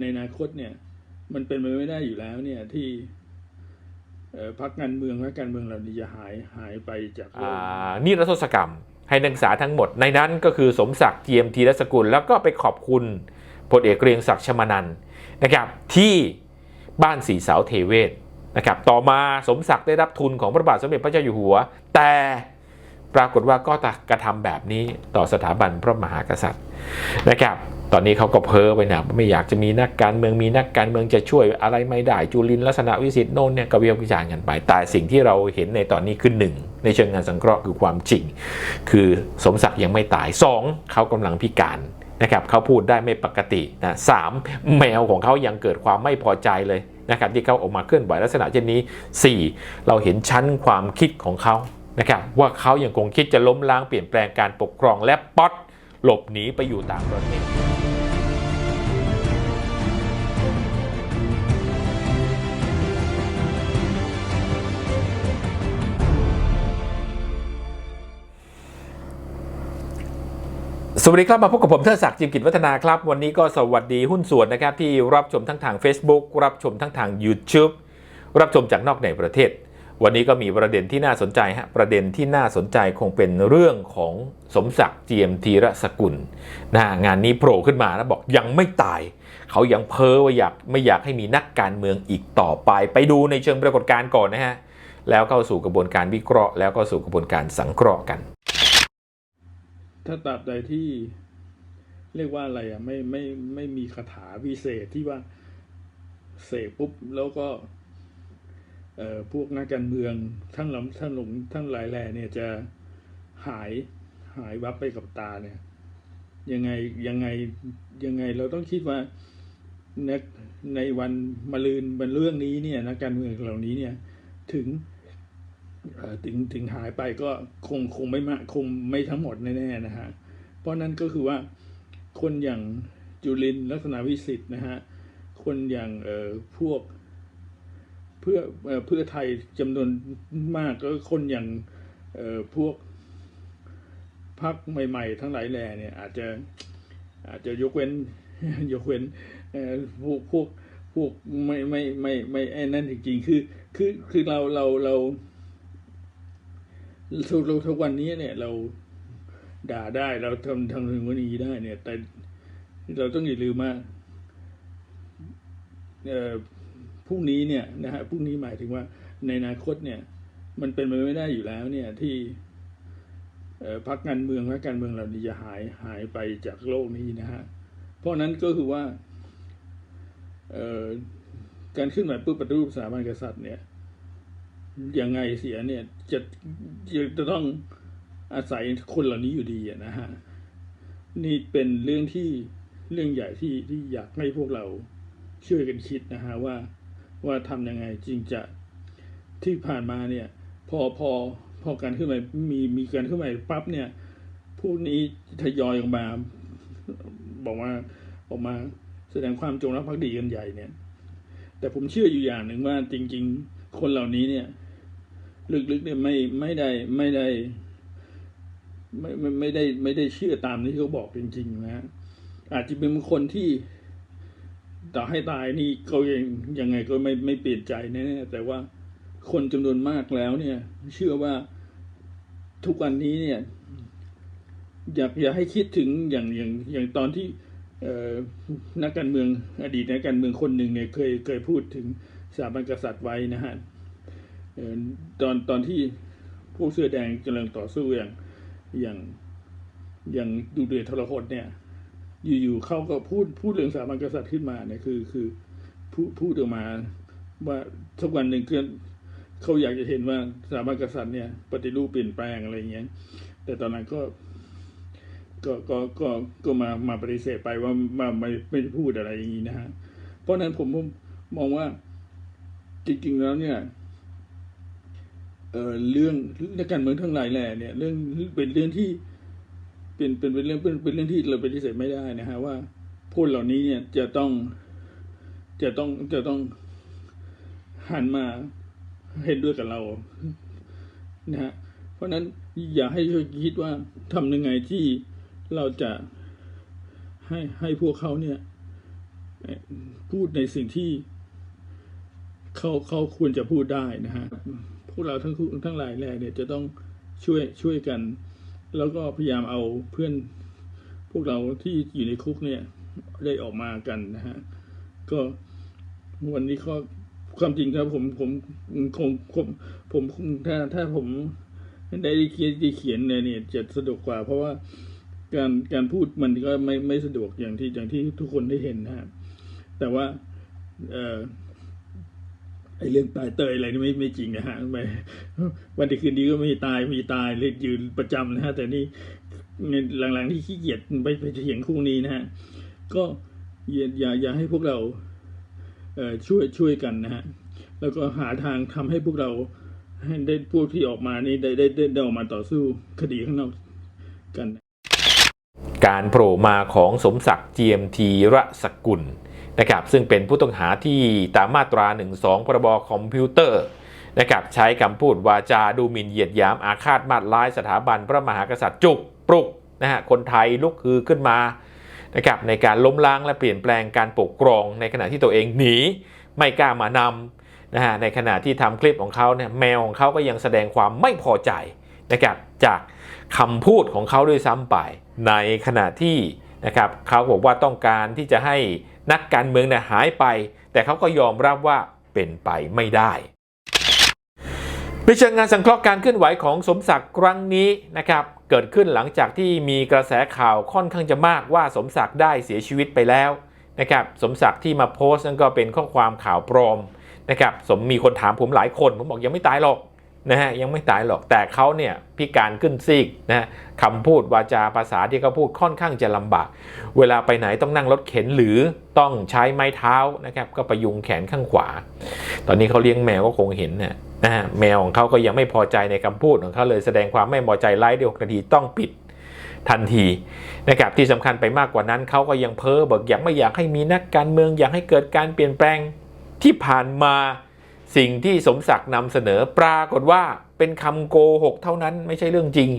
ในอนาคตเนี่ย มันเป็นไปไม่ได้อยู่แล้วเนี่ยที่พรรคการเมืองและการเมืองเหล่านี้จะหายหายไปจากโลอ่ากนิรโทษกรรม ให้นักศึกษาทั้งหมด ในนั้นก็คือสมศักดิ์เจียมธีรสกุล แล้วก็ไปขอบคุณพลเอกเกรียงศักดิ์ชมานันนะครับ ที่บ้านสีเสาเทเวศนะครับ ต่อมาสมศักดิ์ได้รับทุนของพระบาทสมเด็จพระเจ้าอยู่หัว แต่ปรากฏว่าก็กระทำแบบนี้ต่อสถาบันพระมหากษัตริย์นะครับ ตอนนี้เขาก็เพ้อไปนะไม่อยากจะมีนักการเมืองมีนักการเมืองจะช่วยอะไรไม่ได้จุลินลักษณะวิสิทธิ์โน่นเนี่ยก็วิพากษ์วิจารณ์กันไป แต่สิ่งที่เราเห็นในตอนนี้คือหนึ่งในเชิงงานสังเคราะห์คือความจริง คือสมศักดิ์ยังไม่ตายสองเขากำลังพิการนะครับเขาพูดได้ไม่ปกตินะสามแมวของเขายังเกิดความไม่พอใจเลยนะครับที่เขาออกมาเคลื่อนไหวลักษณะเช่นนี้สี่เราเห็นชั้นความคิดของเขานะครับว่าเขายังคงคิดจะล้มล้างเปลี่ยนแปลงการปกครองและป๊อต หลบหนีไปอยู่ต่างประเทศสวัสดีครับ มาพบกับผมเทิดศักดิ์จิมกิจวัฒนาครับ วันนี้ก็สวัสดีหุ้นส่วนนะครับ ที่รับชมทั้งทาง Facebook รับชมทั้งทาง YouTube รับชมจากนอกในประเทศ วันนี้ก็มีประเด็นที่น่าสนใจฮะประเด็นที่น่าสนใจคงเป็นเรื่องของสมศักดิ์เจียมธีรสกุลนะงานนี้โผล่ขึ้นมาแล้วบอกยังไม่ตาย เขายังเพ้อว่าอยากไม่อยากให้มีนักการเมืองอีกต่อไป ไปดูในเชิงปรากฏการณ์ก่อนนะฮะแล้วเข้าสู่กระบวนการวิเคราะห์ แล้วก็สู่กระบวนการสังเคราะห์กัน ถ้าตราบใดที่เรียกว่าอะไรอะไม่ไม่ไม่มีคาถาวิเศษที่ว่าเสกปุ๊บแล้วก็ พวกนักการเมืองทั้งลำทั้งหลงทั้งหลายแหล่เนี่ยจะหายหายวับไปกับตาเนี่ยยังไงยังไงยังไงเราต้องคิดว่าในในวันมะรืนวันเรื่องนี้เนี่ยนักการเมืองเหล่านี้เนี่ยถึงถึงถึงหายไปก็คงคงไม่มาคงไม่ทั้งหมดแน่ๆนะฮะเพราะนั้นก็คือว่าคนอย่างจุลินลักษณะวิสิทธ์นะฮะคนอย่างเอ่อพวก เพื่อเพื่อไทยจำนวนมากก็คนอย่างพวกพรรคใหม่ ๆ ทั้งหลายแหล่เนี่ย อาจจะอาจจะยกเว้นยกเว้นพวกพวกพวกไม่ไม่ไม่ไม่ไอ้นั่นจริงๆคือ คือคือเราเราเราทุกทุกวันนี้เนี่ย เราด่าได้เราทำทำถึงวันนี้ได้เนี่ย แต่เราต้องอย่าลืมว่าเอ่อ พรุ่งนี้เนี่ยนะฮะพรุ่งนี้หมายถึงว่าในอนาคตเนี่ยมันเป็นไปไม่ได้อยู่แล้วเนี่ยที่พรรคการเมืองและการเมืองเหล่านี้จะหายหายไปจากโลกนี้นะฮะเพราะนั้นก็คือว่าการขึ้นมาปุ๊บปฏิรูปสถาบันกษัตริย์เนี่ยยังไงเสียเนี่ยจะจะจะต้องอาศัยคนเหล่านี้อยู่ดีนะฮะนี่เป็นเรื่องที่เรื่องใหญ่ที่ที่อยากให้พวกเราช่วยกันคิดนะฮะว่า ว่าทำยังไงจริงจะที่ผ่านมาเนี่ย พอพอพอการขึ้นมามีมีการขึ้นมาปั๊บเนี่ย พวกนี้ทยอยออกมา บอกว่าออกมาแสดงความจงรักภักดีกันใหญ่เนี่ย แต่ผมเชื่ออยู่อย่างหนึ่งว่าจริง ๆ คนเหล่านี้เนี่ย ลึกๆเนี่ยไม่ไม่ได้ไม่ได้ ไม่ไม่ได้ไม่ได้เชื่อตามที่เขาบอกจริง ๆ นะอาจจะเป็นคนที่ ต่อให้ตายนี่เขายังยังไงก็ไม่ไม่เปลี่ยนใจแน่แต่ว่าคนจำนวนมากแล้วเนี่ย เชื่อว่าทุกวันนี้เนี่ย อยากอยากให้คิดถึงอย่างอย่างอย่างตอนที่เอนักการเมืองอดีตนักการเมืองคนหนึ่งเนี่ยเคยเคยพูดถึงสถาบันกษัตริย์ไว้นะฮะตอนตอนที่พวกเสื้อแดงกำลังต่อสู้อย่างอย่างอย่างดูเดือดทรหดเนี่ย อยู่ๆเขาก็พูดพูดเรื่องสถาบันกษัตริย์ขึ้นมาเนี่ยคือคือพูดพูดออกมา ว่าสักวันหนึ่งคือเขาอยากจะเห็นว่าสถาบันกษัตริย์เนี่ย ปฏิรูปเปลี่ยนแปลงอะไรอย่างเงี้ย แต่ตอนนั้นก็ก็ก็ก็ก็มามาปฏิเสธไปว่ามาไม่ไม่พูดอะไรอย่างนี้นะฮะเพราะฉะนั้นผมผมมองว่าจริงๆแล้วเนี่ยเอ่อเรื่องนักการเมืองทั้งหลายแหล่เนี่ย เรื่องเป็นเรื่องที่ เป็นเป็นเป็นเรื่องเป็นเป็นเรื่องที่เราปฏิเสธไม่ได้นะฮะว่าพูดเหล่านี้เนี่ยจะต้องจะต้องจะต้องหันมาเห็นด้วยกับเรานะฮะเพราะนั้นอย่าให้ช่วยคิดว่าทำยังไงที่เราจะให้ให้พวกเขาเนี่ยพูดในสิ่งที่เขาเขาควรจะพูดได้นะฮะ พวกเราทั้งทั้งหลายแหล่เนี่ยจะต้องช่วยช่วยกัน แล้วก็พยายามเอาเพื่อนพวกเราที่อยู่ในคุกเนี่ย ได้ออกมากันนะฮะ ก็วันนี้ก็ความจริงครับผมผมคงผมผมถ้าถ้าผมได้เขียนได้เขียนเนี่ยเนี่ยจะสะดวกกว่า เพราะว่าการการพูดมันก็ไม่ไม่สะดวกอย่างที่อย่างที่ทุกคนได้เห็นนะฮะแต่ว่า เอ่อ ไอเรื่องตายเตยอะไรนี่ไม่ไม่จริงนะฮะไม่วันดีคืนดีก็มีตายมีตายเลยยืนประจำนะฮะแต่นี่หลังๆที่ขี้เกียจไปไปเถียงคู่นี้นะฮะก็อย่าอย่าให้พวกเราเอ่อช่วยช่วยกันนะฮะแล้วก็หาทางทำให้พวกเราให้ได้พวกที่ออกมานี่ได้ได้ได้ได้ออกมาต่อสู้คดีข้างนอกกัน การโผล่มาของสมศักดิ์ GMT ระสกุล นะครับซึ่งเป็นผู้ต้องหาที่ตามมาตรา 12 พรบคอมพิวเตอร์นะครับใช้คำพูดวาจาดูหมิ่นเหยียดหยามอาฆาตมาดร้ายสถาบันพระมหากษัตริย์จุกปลุกนะฮะคนไทยลุกฮือขึ้นมานะครับในการล้มล้างและเปลี่ยนแปลงการปกครอง ในขณะที่ตัวเองหนีไม่กล้ามานำนะฮะในขณะที่ทำคลิปของเขาเนี่ยแมวของเขาก็ยังแสดงความไม่พอใจนะครับจากคำพูดของเขาด้วยซ้ำไป ในขณะที่ นะครับเขาบอกว่าต้องการที่จะให้นักการเมืองเนี่ยหายไป แต่เขาก็ยอมรับว่าเป็นไปไม่ได้ในเชิงงานสังเคราะห์การเคลื่อนไหวของสมศักดิ์ครั้งนี้นะครับเกิดขึ้นหลังจากที่มีกระแสข่าวค่อนข้างจะมากว่าสมศักดิ์ได้เสียชีวิตไปแล้วนะครับสมศักดิ์ที่มาโพสต์นั่นก็เป็นข้อความข่าวปลอมนะครับสมมีคนถามผมหลายคน ผมบอกยังไม่ตายหรอก นะฮะยังไม่ตายหรอกแต่เขาเนี่ยพิการขึ้นซีกนะฮะคำพูดวาจาภาษาที่เขาพูดค่อนข้างจะลำบาก เวลาไปไหนต้องนั่งรถเข็นหรือต้องใช้ไม้เท้านะครับก็ประยุงแขนข้างขวา ตอนนี้เขาเลี้ยงแมวก็คงเห็นนะนะฮะแมวของเขาก็ยังไม่พอใจในคำพูดของเขาเลยแสดงความไม่พอใจไล่เดียวนาทีต้องปิดทันทีนะครับที่สำคัญไปมากกว่านั้นเขาก็ยังเพ้อบิกอยากไม่อยากให้มีนักการเมืองอยากให้เกิดการเปลี่ยนแปลงที่ผ่านมา สิ่งที่สมศักดิ์นำเสนอปรากฏว่าเป็นคำโกหกเท่านั้นไม่ใช่เรื่องจริง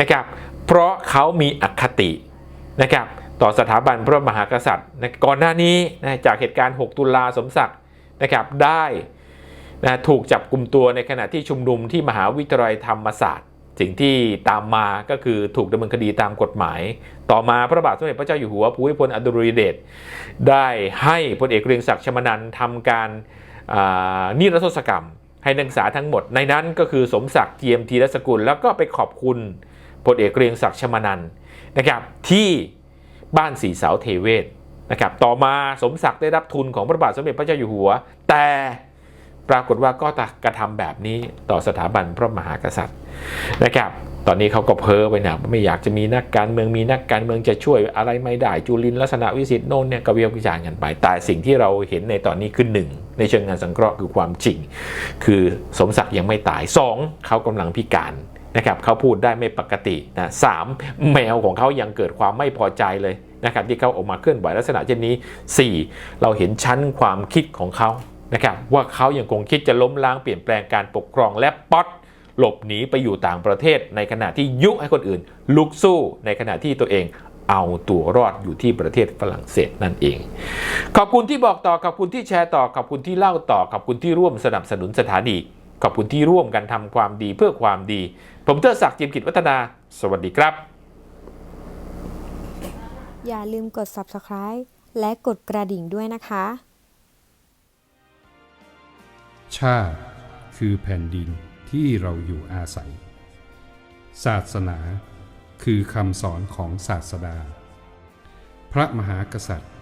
นะครับ เพราะเขามีอคตินะครับต่อสถาบันพระมหากษัตริย์นะก่อนหน้านี้นะจากเหตุการณ์ 6 ตุลาสมศักดิ์นะครับได้นะถูกจับกลุ่มตัวในขณะที่ชุมนุมที่มหาวิทยาลัยธรรมศาสตร์ สิ่งที่ตามมาก็คือถูกดำเนินคดีตามกฎหมาย ต่อมาพระบาทสมเด็จพระเจ้าอยู่หัวภูมิพลอดุลยเดชได้ให้พลเอกเกรียงศักดิ์ชมนันทำการ นิรโทษกรรม ให้นักศึกษาทั้งหมด ในนั้นก็คือสมศักดิ์เจียมทีรสกุล แล้วก็ไปขอบคุณพลเอกเกรียงศักดิ์ชมนันนะครับที่บ้านสีเสาเทเวศนะครับต่อมาสมศักดิ์ได้รับทุนของพระบาทสมเด็จพระเจ้าอยู่หัว แต่ปรากฏว่าก็กระทำแบบนี้ต่อสถาบันพระมหากษัตริย์นะครับตอนนี้เขาก็เพ้อไปนะไม่อยากจะมีนักการเมืองมีนักการเมืองจะช่วยอะไรไม่ได้จุลินลักษณะวิสิทธิ์โน่นเนี่ยก็วิพากษ์วิจารณ์กันไป แต่สิ่งที่เราเห็นในตอนนี้คือหนึ่ง ในเชิงงานสังเคราะห์คือความจริง คือสมศักดิ์ยังไม่ตายสองเขากำลังพิการนะครับเขาพูดได้ไม่ปกตินะสามแมวของเขายังเกิดความไม่พอใจเลยนะครับที่เขาออกมาเคลื่อนไหวลักษณะเช่นนี้ 4. เราเห็นชั้นความคิดของเขานะครับว่าเขายังคงคิดจะล้มล้างเปลี่ยนแปลงการปกครองและป๊อตหลบหนีไปอยู่ต่างประเทศ ในขณะที่ยุให้คนอื่น ลุกสู้ในขณะที่ตัวเอง เอาตัวรอดอยู่ที่ประเทศฝรั่งเศสนั่นเอง ขอบคุณที่บอกต่อขอบคุณที่แชร์ต่อขอบคุณที่เล่าต่อขอบคุณที่ร่วมสนับสนุนสถานีขอบคุณที่ร่วมกันทำความดีเพื่อความดี ผมเทอศักดิ์จิมกิจวัฒนา สวัสดีครับ อย่าลืมกด subscribe และกดกระดิ่งด้วยนะคะ ชาติคือแผ่นดินที่เราอยู่อาศัย ศาสนา คือคำสอนของศาสดา พระมหากษัตริย์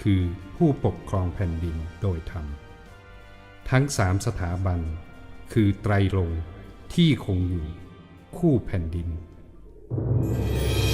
คือผู้ปกครองแผ่นดินโดยธรรม ทั้งสามสถาบัน คือไตรรงค์ที่คงอยู่คู่แผ่นดินปร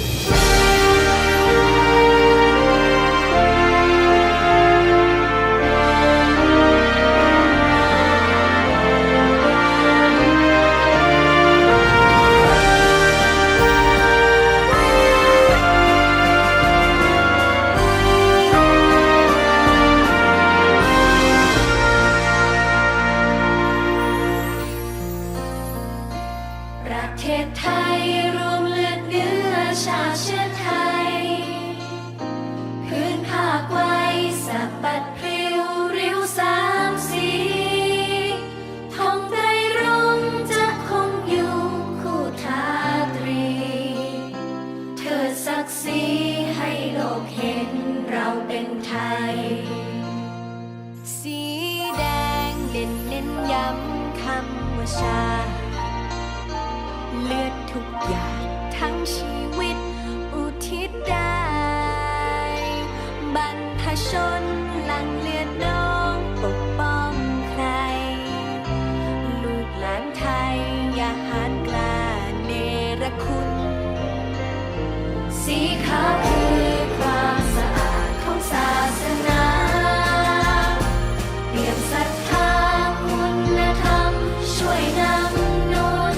าหานกล้าเนรคุณ สีขาวคือความสะอาดของศาสนาเปี่ยมศรัทธาคุณธรรม ช่วยนำนุน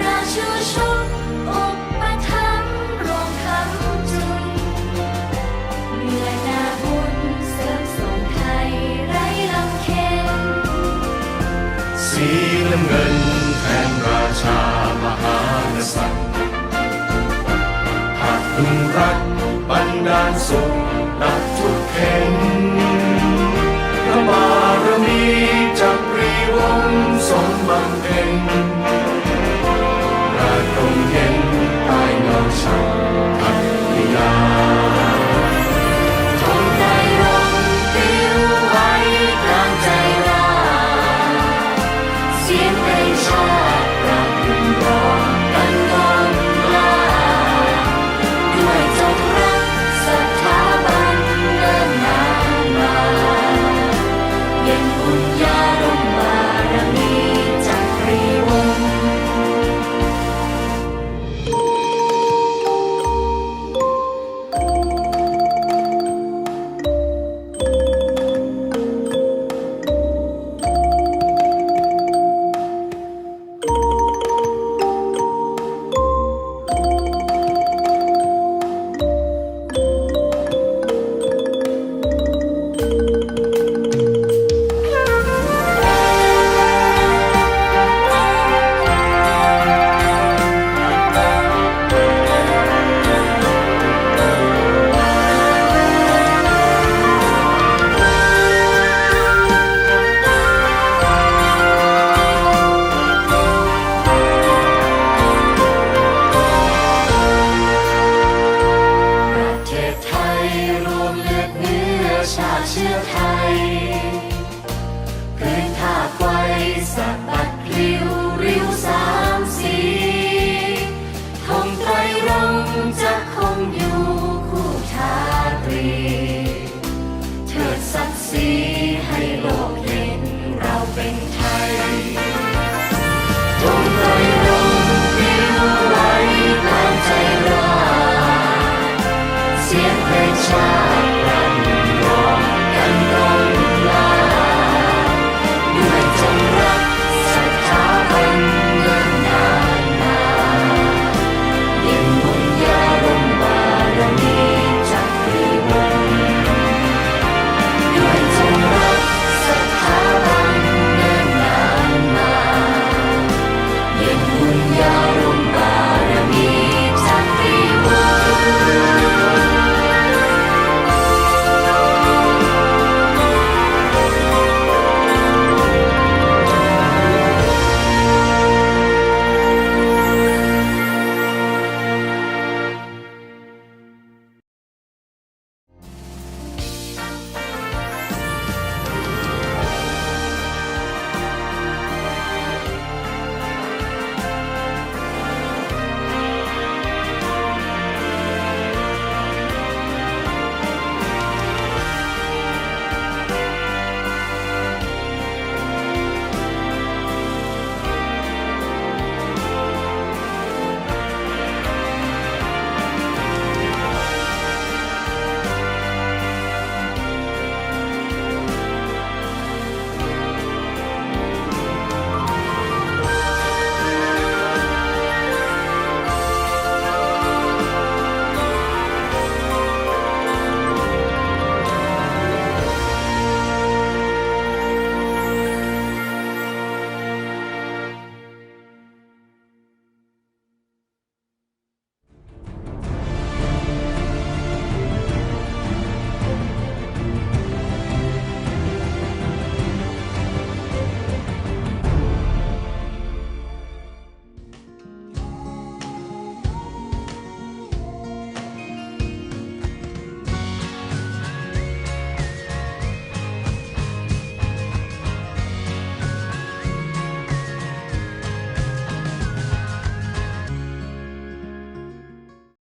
ราชูชุบอุปถัมภ์รวมคำจุนเมื่อนาบุญเสริมส่งไทยไร้ลำเค็ญสีน้ำเงิน แห่งราชามหากษัตริย์หากพึงรักบันดาลสุขนับทุกเข็นพระบารมีจักรีวงสมบังบำเพ็ญราตรงเย็นใต้เงาฉันพั see.